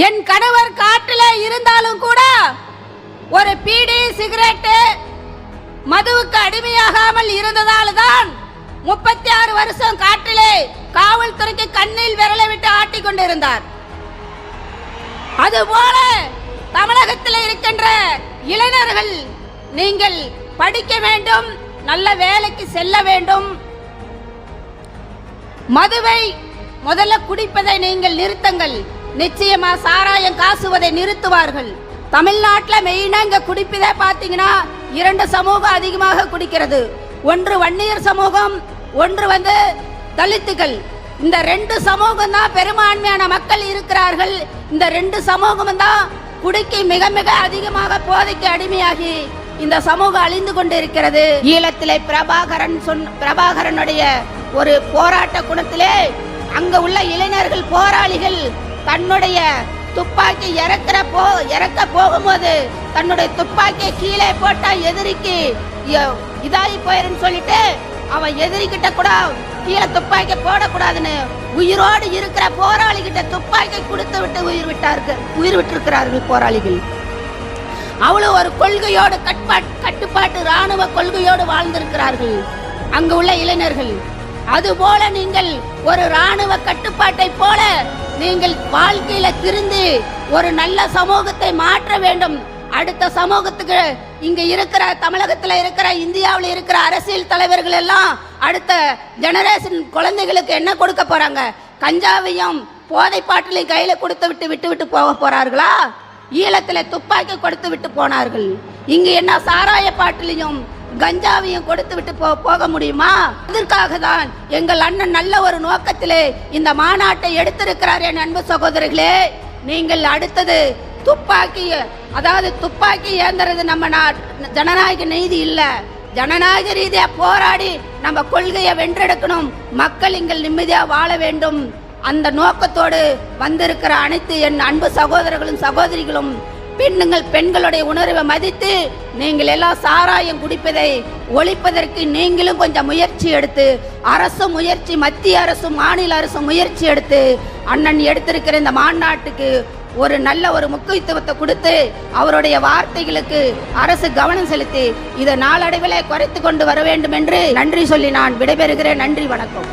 என் கணவர் காட்டில் இருந்தாலும் கூட ஒரு பீடி சிகரெட்டு மதுவுக்கு அடிமையாகாமல் இருந்ததால் தான் முப்பத்தி ஆறு வருஷம் காட்டிலே காவல்துறைக்கு கண்ணில் விரலை விட்டு ஆட்டி கொண்டிருந்தார். அதுபோல தமிழகத்தில் இருக்கின்ற இளைஞர்கள் நீங்கள் படிக்க வேண்டும் நல்ல வேலைக்கு செல்ல வேண்டும். மதுவை முதல்ல குடிப்பதை நீங்கள் நிறுத்துங்கள். நிச்சயமா சாராயம் காசுவதை நிறுத்துவார்கள். தமிழ்நாட்டில் மெயினாக இங்கே குடிப்பதே பார்த்தீங்கன்னா இரண்டு சமூகம் அதிகமாக குடிக்கிறது. ஒன்று வன்னியர் சமூகம் ஒன்று வந்து தலித்துகள். இந்த ரெண்டு சமூகம் தான் பெரும்பான்மையான மக்கள் இருக்கிறார்கள். இந்த ரெண்டு சமூகம் தான் குடிக்கு மிக மிக அதிகமாக போதைக்கு அடிமையாகி இந்த சமூகம் அழிந்து கொண்டிருக்கிறது. ஈழத்திலே பிரபாகரன் சொன் பிரபாகரனுடைய ஒரு போராட்ட குணத்திலே அங்க உள்ள இளைஞர்கள் போராளிகள் தன்னுடைய துப்பாக்கி இறக்குற போ இறக்க போகும்போது தன்னுடைய துப்பாக்கியை கீழே போட்டா எதிரிக்கு இதாகி போயிருன்னு சொல்லிட்டு அவன் எதிரிக்கிட்ட கூட கீழே துப்பாக்கி போடக்கூடாதுன்னு உயிரோடு இருக்கிற போராளிகிட்ட துப்பாக்கி கொடுத்து விட்டு உயிர் விட்டார்கள் உயிர் விட்டிருக்கிறார்கள் போராளிகள். அவ்வளவு ஒரு கொள்கையோடு கட்பாட் கட்டுப்பாட்டு ராணுவ கொள்கையோடு வாழ்ந்திருக்கிறார்கள். அங்கு உள்ள இளைஞர்கள் அதுபோல நீங்கள் ஒரு ராணுவ கட்டுப்பாட்டை போல நீங்கள் வாழ்க்கையில திருந்து ஒரு நல்ல சமூகத்தை மாற்ற வேண்டும். அடுத்த சமூகத்துக்கு இங்க இருக்கிற தமிழகத்துல இருக்கிற இந்தியாவில் இருக்கிற அரசியல் தலைவர்கள் எல்லாம் அடுத்த ஜெனரேஷன் குழந்தைகளுக்கு என்ன கொடுக்க போறாங்க? கஞ்சாவையும் போதை பாட்டிலையும் கையில கொடுத்து விட்டு விட்டு விட்டு போக போறார்களா? ஈழத்துல துப்பாக்கி கொடுத்து விட்டு போனார்கள். இங்கு என்ன சாராய பாட்டிலையும் கஞ்சாவையும் கொடுத்து விட்டு போ போக முடியுமா? இதற்காக தான் எங்கள் அண்ணன் நல்ல ஒரு நோக்கத்திலே இந்த மாநாட்டை எடுத்திருக்கிறார் என் அன்பு சகோதரர்களே. நீங்கள் அடுத்தது துப்பாக்கி அதாவது துப்பாக்கி ஏந்துறது நம்ம நாட் ஜனநாயக நீதி இல்லை. ஜனநாயக ரீதியா போராடி நம்ம கொள்கையை வென்றெடுக்கணும். மக்கள் இங்கே நிம்மதியா வாழ வேண்டும். அந்த நோக்கத்தோடு வந்திருக்கிற அனைத்து என் அன்பு சகோதரர்களும் சகோதரிகளும் பெண்ணுங்கள் பெண்களுடைய உணர்வை மதித்து நீங்கள் எல்லாம் சாராயம் குடிப்பதை ஒழிப்பதற்கு நீங்களும் கொஞ்சம் முயற்சி எடுத்து அரசு முயற்சி மத்திய அரசும் மாநில அரசும் முயற்சி எடுத்து அண்ணன் எடுத்திருக்கிற இந்த மாநாட்டுக்கு ஒரு நல்ல ஒரு முக்கியத்துவத்தை கொடுத்து அவருடைய வார்த்தைகளுக்கு அரசு கவனம் செலுத்தி இதை நாளடைவிலே குறைத்து கொண்டு வர வேண்டும் என்று நன்றி சொல்லி நான் விடைபெறுகிறேன். நன்றி வணக்கம்.